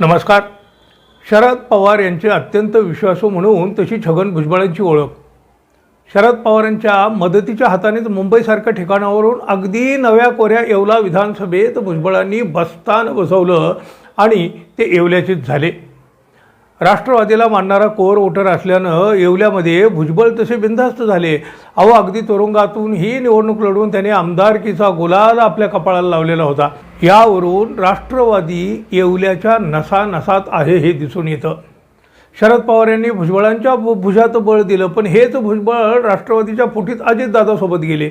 नमस्कार. शरद पवार यांचे अत्यंत विश्वासू म्हणून तशी छगन भुजबळांची ओळख. शरद पवारांच्या मदतीच्या हातानेच मुंबईसारख्या ठिकाणावरून अगदी नव्या कोऱ्या येवला विधानसभेत भुजबळांनी बस्तान बसवलं आणि ते येवल्याचेच झाले. राष्ट्रवादीला मानणारा कोर वोटर असल्यानं येवल्यामध्ये भुजबळ तसे बिनधास्त झाले. अहो अगदी तुरुंगातून ही निवडणूक लढवून त्याने आमदारकीचा गुलाल आपल्या कपाळाला लावलेला होता. यावरून राष्ट्रवादी येवल्याच्या नसा नसात आहे हे दिसून येतं. शरद पवार यांनी भुजबळांच्या भु- भुजात बळ दिलं पण हेच भुजबळ राष्ट्रवादीच्या फुटीत अजितदादासोबत गेले.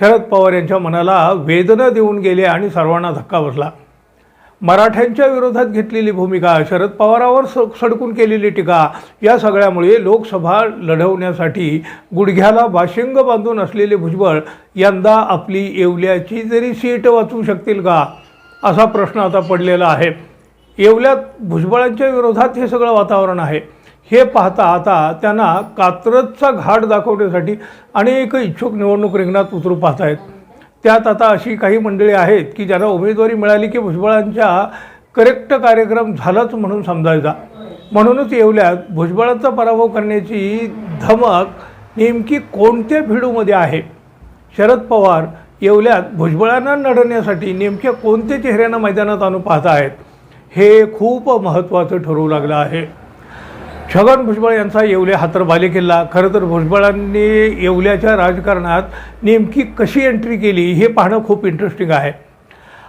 शरद पवार यांच्या मनाला वेदना देऊन गेले आणि सर्वांना धक्का बसला. मराठ्यांच्या विरोधात घेतलेली भूमिका शरद पवारावर स सडकून केलेली टीका या सगळ्यामुळे लोकसभा लढवण्यासाठी गुडघ्याला बाशिंग बांधून असलेले भुजबळ यंदा आपली येवल्याची जरी सीट वाचवू शकतील का? असा प्रश्न आता पडलेला आहे. येवल्यात भुजबळांच्या विरोधात हे सगळं वातावरण आहे. हे पाहता आता त्यांना कात्रजचा घाट दाखवण्यासाठी अनेक इच्छुक निवडणूक रिंगणात उतरू पाहत आहेत त्यात आता अशी काही मंडळी आहेत की ज्यांना उमेदवारी मिळाली की भुजबळांच्या करेक्ट कार्यक्रम झालाच म्हणून समजायचा. म्हणूनच येवल्यात भुजबळांचा पराभव करण्याची धमक नेमकी कोणत्या भिडूमध्ये आहे? शरद पवार येवल्यात भुजबळांना लढण्यासाठी नेमक्या कोणत्या चेहऱ्यांना मैदानात आणून पाहत आहेत हे खूप महत्त्वाचं ठरू लागलं आहे. छगन भुजबळ यांचा येवले हा तर बालेकिल्ला खरं तर भुजबळांनी येवल्याच्या राजकारणात नेमकी कशी एंट्री केली हे पाहणं खूप इंटरेस्टिंग आहे.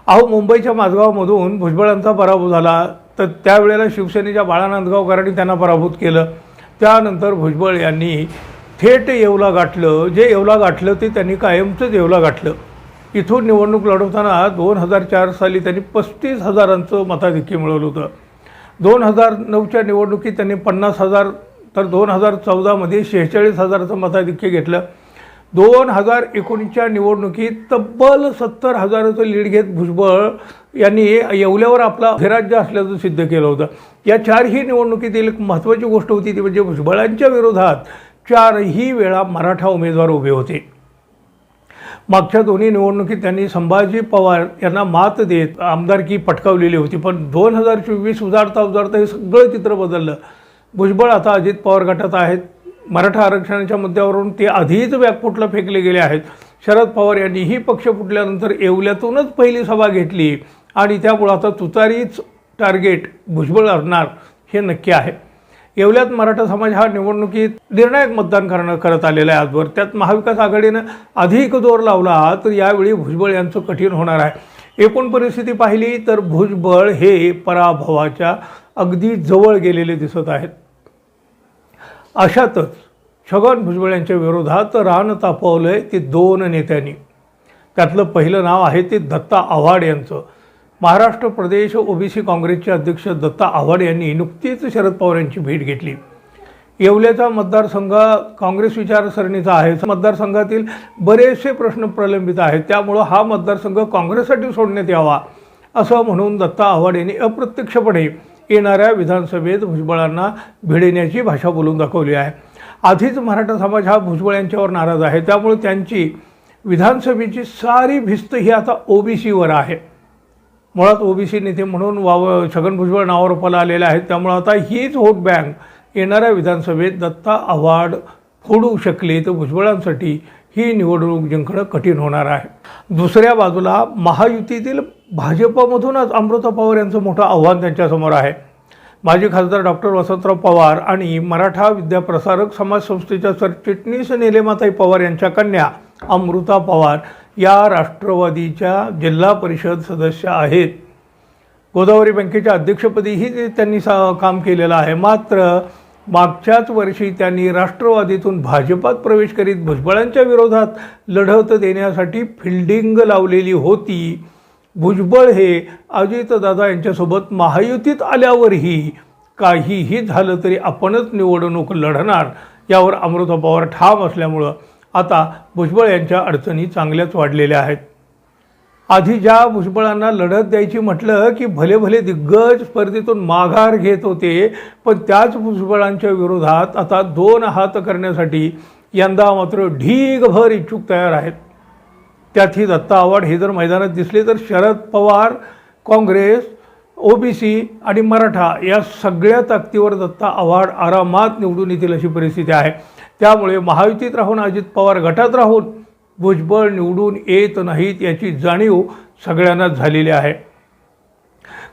अहो मुंबईच्या माझगावमधून भुजबळांचा पराभव झाला. तर त्यावेळेला शिवसेनेच्या बाळा नांदगावकरांनी त्यांना पराभूत केलं. त्यानंतर भुजबळ यांनी थेट येवला गाठलं. जे येवला गाठलं ते त्यांनी कायमचंच येवला गाठलं. इथून निवडणूक लढवताना दोन हजार चार साली त्यांनी पस्तीस हजारांचं मताधिक्य मिळवलं होतं. दोन हजार नऊच्या निवडणुकीत त्यांनी पन्नास हजार तर दोन हजार चौदामध्ये शेहेचाळीस हजाराचं मताधिक्य घेतलं. दोन हजार एकोणीसच्या निवडणुकीत तब्बल सत्तर हजाराचं लीड घेत भुजबळ यांनी येवल्यावर आपला अधिराज्य असल्याचं सिद्ध केलं होतं. या चारही निवडणुकीतील एक महत्त्वाची गोष्ट होती ती म्हणजे भुजबळांच्या विरोधात चारही वेळा मराठा उमेदवार उभे होते. मागच्या दोन्ही निवडणुकीत त्यांनी संभाजी पवार यांना मात देत आमदारकी पटकावलेली होती. पण दोन हजार चोवीस उजाडता उजाडता हे सगळं चित्र बदललं. भुजबळ आता अजित पवार गटात आहेत. मराठा आरक्षणाच्या मुद्द्यावरून ते आधीच व्यागफुटला फेकले गेले आहेत. शरद पवार यांनीही पक्ष फुटल्यानंतर येवल्यातूनच पहिली सभा घेतली आणि त्यामुळं आता तुतारीच टार्गेट भुजबळ असणार हे नक्की आहे. येवल्यात मराठा समाज हा निवडणुकीत निर्णायक मतदान करणं करत आलेला आहे. आजवर त्यात महाविकास आघाडीनं अधिक जोर लावला तर यावेळी भुजबळ यांचं कठीण होणार आहे. एकूण परिस्थिती पाहिली तर भुजबळ हे पराभवाच्या अगदी जवळ गेलेले दिसत आहेत. अशातच छगन भुजबळ यांच्या विरोधात रान तापवलं आहे ते दोन नेत्यांनी. त्यातलं पहिलं नाव आहे ते दत्ता आव्हाड यांचं. महाराष्ट्र प्रदेश ओबीसी काँग्रेसचे अध्यक्ष दत्ता आव्हाड यांनी नुकतीच शरद पवार यांची भेट घेतली. येवल्याचा मतदारसंघ काँग्रेस विचारसरणीचा आहे. मतदारसंघातील बरेचसे प्रश्न प्रलंबित आहेत. त्यामुळं हा मतदारसंघ काँग्रेससाठी सोडण्यात यावा असं म्हणून दत्ता आव्हाड यांनी अप्रत्यक्षपणे येणाऱ्या विधानसभेत भुजबळांना भिडण्याची भाषा बोलून दाखवली आहे. आधीच मराठा समाज हा भुजबळ यांच्यावर नाराज आहे. त्यामुळे त्यांची विधानसभेची सारी भिस्त ही आता ओबीसीवर आहे. मुळात ओबीसी नेते म्हणून वाव छगन भुजबळ नावारूपाला आलेले आहेत. त्यामुळं आता हीच व्होट बँक येणाऱ्या विधानसभेत दत्ता आव्हाड फोडू शकले तर भुजबळांसाठी ही निवडणूक जिंकणं कठीण होणार आहे. दुसऱ्या बाजूला महायुतीतील भाजपमधूनच अमृता पवार यांचं मोठं आव्हान त्यांच्यासमोर आहे. माजी खासदार डॉक्टर वसंतराव पवार आणि मराठा विद्याप्रसारक समाज संस्थेच्या सरचिटणीस निलेमाताई पवार यांच्या कन्या अमृता पवार या राष्ट्रवादीच्या जिल्हा परिषद सदस्य आहेत. गोदावरी बँकेच्या अध्यक्षपदीही ते त्यांनी सा काम केलेलं आहे. मात्र मागच्याच वर्षी त्यांनी राष्ट्रवादीतून भाजपात प्रवेश करीत भुजबळांच्या विरोधात लढत देण्यासाठी फिल्डिंग लावलेली होती. भुजबळ हे अजितदादा यांच्यासोबत महायुतीत आल्यावरही काहीही झालं तरी आपणच निवडणूक लढणार यावर अमृता पवार ठाम असल्यामुळं आता भुजबळ यांच्या अडचणी चांगल्याच वाढलेल्या आहेत. आधी ज्या भुजबळांना लढत द्यायची म्हटलं की भले भले दिग्गज स्पर्धेतून माघार घेत होते पण त्याच भुजबळांच्या विरोधात आता दोन हात करण्यासाठी यंदा मात्र ढीगभर इच्छुक तयार आहेत. त्यातही दत्ता आव्हाड हे जर मैदानात दिसले तर शरद पवार काँग्रेस ओबीसी आणि मराठा या सगळ्या ताकदीवर दत्ता आव्हाड आरामात निवडून येतील अशी परिस्थिती आहे. त्यामुळे महायुतीत राहून अजित पवार गटात राहून भुजबळ निवडून येत नाहीत याची जाणीव सगळ्यांनाच झालेली आहे.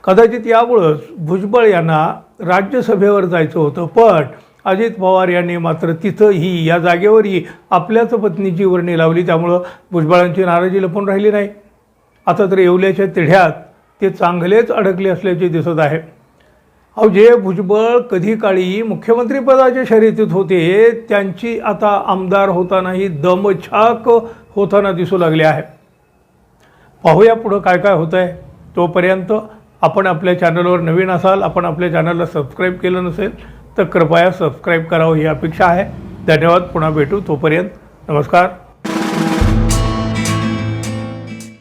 कदाचित यामुळंच भुजबळ यांना राज्यसभेवर जायचं होतं पण अजित पवार यांनी मात्र तिथंही या जागेवरही आपल्याच पत्नीची वर्णी लावली. त्यामुळं भुजबळांची नाराजी लपून राहिली नाही. आता तर येवल्याच्या तिढ्यात ते चांगलेच अडकले असल्याचे दिसत आहे. अहो जे भुजबळ कधी काळी मुख्यमंत्रीपदाच्या शर्यतीत होते त्यांची आता आमदार होतानाही दमछाक होताना दिसू लागले आहे. पाहूया पुढं काय काय होतं आहे तोपर्यंत आपण आपल्या चॅनलवर नवीन असाल आपण आपल्या चॅनलला सबस्क्राईब केलं नसेल तर कृपया सबस्क्राईब करावं ही अपेक्षा आहे. धन्यवाद पुन्हा भेटू तोपर्यंत. नमस्कार.